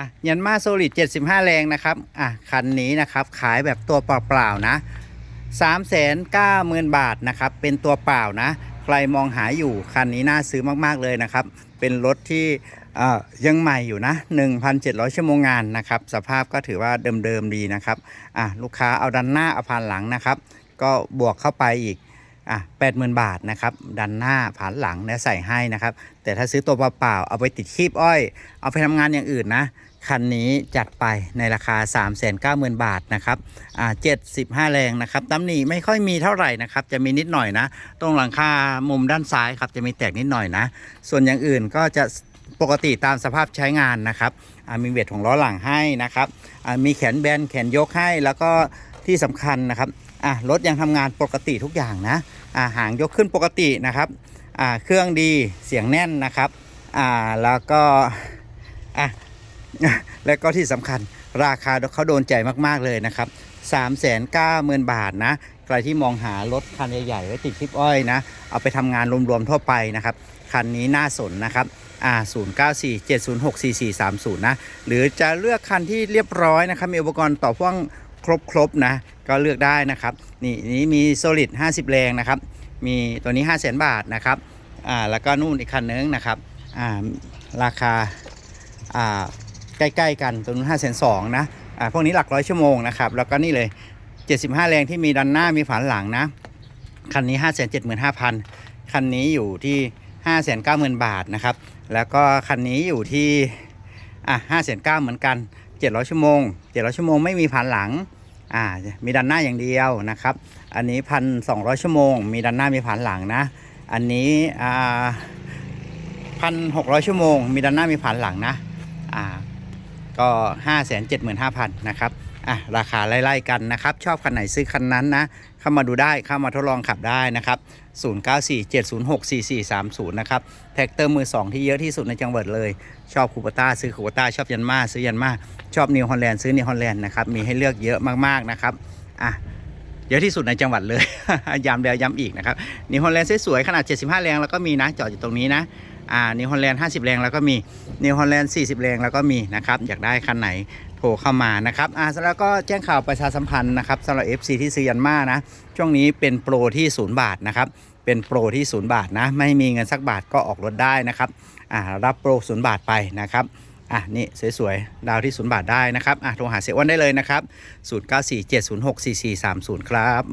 อะยันมาโซลิด75 แรงนะครับอะคันนี้นะครับขายแบบตัวเปล่าๆนะ 3 9 0 0 0 0 บาทนะครับเป็นตัวเปล่านะ ใครมองหาอยู่คันนี้น่าซื้อมากๆเลยนะครับ เป็นรถที่ยังใหม่อยู่นะ 1,700 ชั่วโมงงานนะครับ สภาพก็ถือว่าเดิมๆดีนะครับอะลูกค้าเอาดันหน้าเอาผ่านหลังนะครับ ก็บวกเข้าไปอีก อะ80,000บาทนะครับดันหน้าผ่านหลังเนี่ยใส่ให้นะครับ แต่ถ้าซื้อตัวเปล่าๆเอาไปติดคีบอ้อย เอาไปทำงานอย่างอื่นนะ คันนี้จัดไปในราคา 390,000 บาทนะครับอ่า75แรงนะครับตำหนิไม่ค่อยมีเท่าไหร่นะครับ จะมีนิดหน่อยนะ ตรงหลังคามุมด้านซ้ายครับจะมีแตกนิดหน่อยนะ ส่วนอย่างอื่นก็จะปกติตามสภาพใช้งานนะครับมีเวทของล้อหลังให้นะครับมีแขนแบนแขนยกให้แล้วก็ ที่สำคัญนะครับอะรถยังทำงานปกติทุกอย่างนะอ่าหางยกขึ้นปกตินะครับอ่าเครื่องดีเสียงแน่นนะครับอ่าแล้วก็อะแล้วก็ที่สำคัญราคาเขาโดนใจมากๆเลยนะครับ3 9 0 0 0 0 บาทนะใครที่มองหารถคันใหญ่ๆไว้ติดคลิปอ้อยนะ เอาไปทำงานรวมๆทั่วไปนะครับ คันนี้น่าสนนะครับอ่า094 706 4430 นะ หรือจะเลือกคันที่เรียบร้อยนะครับ มีอุปกรณ์ต่อพ่วง ครบๆนะ ก็เลือกได้นะครับ นี่นี่มี Solid 50 แรงนะครับ มีตัวนี้ 5 0 0 0 0 0 บาทนะครับ อ่า แล้วก็นู่นอีกคันนึงนะครับ อ่า ราคา อ่า ใกล้ๆกันตัวนู้นห้าแสนสองนะ อ่า พวกนี้หลักร้อยชั่วโมงนะครับ แล้วก็นี่เลย 75 แรงที่มีดันหน้ามีฝานหลังนะ คันนี้ 5 7 5 0 0 0 คันนี้อยู่ที่ 5 9 0 0 0 0 บาทนะครับ แล้วก็คันนี้อยู่ที่ อะ5 9 0 0 0เหมือนกัน 700 ชั่วโมง 700 ชั่วโมงไม่มีผ่านหลังอ่ามีดันหน้าอย่างเดียวนะครับ อันนี้ 1,200 ชั่วโมง มีดันหน้ามีผ่านหลังนะ อันนี้อ่า1,600 ชั่วโมง มีดันหน้ามีผ่านหลังนะอ่าก็ 5 7 5 0 0 0 นะครับอะราคาไล่ๆกันนะครับ ชอบคันไหนซื้อคันนั้นนะ เข้ามาดูได้เข้ามาทดลองขับได้นะครับ 0947064430 นะครับ แท็กเตอร์มือ 2 ที่เยอะที่สุดในจังหวัดเลย ชอบคูปต้าซื้อคูปต้าชอบยันมาซื้อยันมาชอบนิวฮอลแลนด์ซื้อนิวฮอลแลนด์นะครับ มีให้เลือกเยอะมากๆนะครับอะเยอะที่สุดในจังหวัดเลย ย้ำแล้วย้ำอีกนะครับนิวฮอลแลนด์สวยๆขนาด 75 แรงแล้วก็มีนะจอดอยู่ตรงนี้นะ อ่านิวฮอลแลนด์50 แรงแล้วก็มีนิวฮอลแลนด์40 แรงแล้วก็มีนะครับอยากได้คันไหนโทรเข้ามานะครับอ่าแล้วก็แจ้งข่าวประชาสัมพันธ์นะครับสำหรับ FC ที่ซื้อยันมานะ ช่วงนี้เป็นโปรที่ 0 บาทนะครับเป็นโปรที่ 0 บาทนะ ไม่มีเงินสักบาทก็ออกรถได้นะครับอ่ารับโปร 0 บาทไปนะครับอะนี่สวยๆ ดาวที่0บาทได้นะครับอะโทรหาเซอ้วนได้เลยนะครับ 0947064430 ครับ